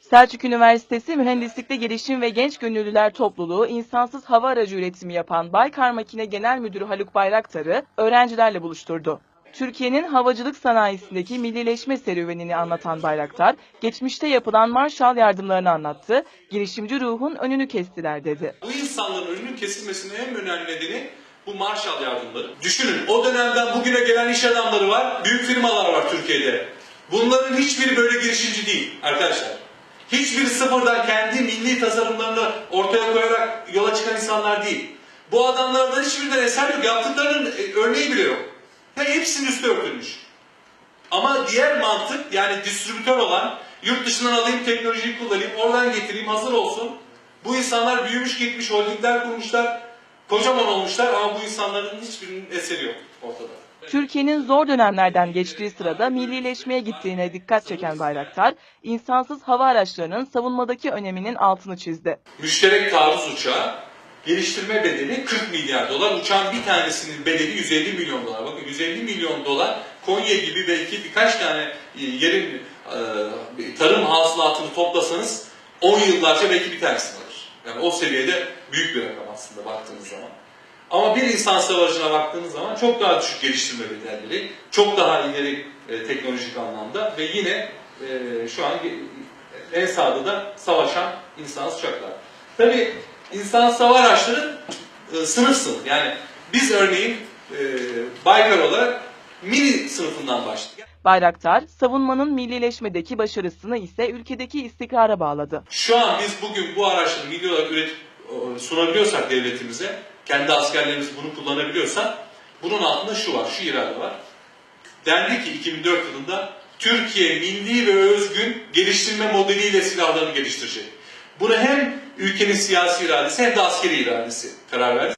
Selçuk Üniversitesi Mühendislikte Gelişim ve Genç Gönüllüler Topluluğu insansız hava aracı üretimi yapan Baykar Makine Genel Müdürü Haluk Bayraktar'ı öğrencilerle buluşturdu. Türkiye'nin havacılık sanayisindeki millileşme serüvenini anlatan Bayraktar, geçmişte yapılan Marshall yardımlarını anlattı, girişimci ruhun önünü kestiler dedi. Bu insanların önünün kesilmesinin en önemli nedeni bu Marshall yardımları. Düşünün o dönemden bugüne gelen iş adamları var, büyük firmalar var Türkiye'de. Bunların hiçbiri böyle girişimci değil arkadaşlar. Hiçbiri sıfırdan kendi milli tasarımlarını ortaya koyarak yola çıkan insanlar değil. Bu adamlardan hiçbirinden eser yok. Yaptıklarının e, örneği bile yok. Ve hepsinin üstü örtülmüş. Ama diğer mantık yani distribütör olan yurt dışından alayım teknolojiyi kullanayım oradan getireyim hazır olsun. Bu insanlar büyümüş gitmiş holdingler kurmuşlar kocaman olmuşlar ama bu insanların hiçbirinin eseri yok ortada. Türkiye'nin zor dönemlerden geçtiği sırada millileşmeye gittiğine dikkat çeken Bayraktar, insansız hava araçlarının savunmadaki öneminin altını çizdi. Müşterek taarruz uçağı geliştirme bedeli 40 milyar dolar. Uçağın bir tanesinin bedeli 150 milyon dolar. Bakın 150 milyon dolar Konya gibi belki birkaç tane e, yerin e, tarım hasılatını toplasanız 10 yıllarca belki bir tanesini alır. Yani o seviyede büyük bir rakam aslında baktığınız zaman. Ama bir insan savaşına baktığınız zaman çok daha düşük geliştirme bedelleri, çok daha ileri e, teknolojik anlamda ve yine e, şu an en sağda da savaşan insansız uçaklar. Tabii insansız hava araçları e, sınıf sınıf. Yani biz örneğin e, Baykar olarak mini sınıfından başladık. Bayraktar, savunmanın millileşmedeki başarısını ise ülkedeki istikrara bağladı. Şu an biz bugün bu araçları milli olarak üretip e, sunabiliyorsak devletimize, kendi askerlerimiz bunu kullanabiliyorsa bunun altında şu var, şu irade var. Dendi ki 2004 yılında Türkiye milli ve özgün geliştirme modeliyle silahlarını geliştirecek. Bunu hem ülkenin siyasi iradesi hem de askeri iradesi karar verdi.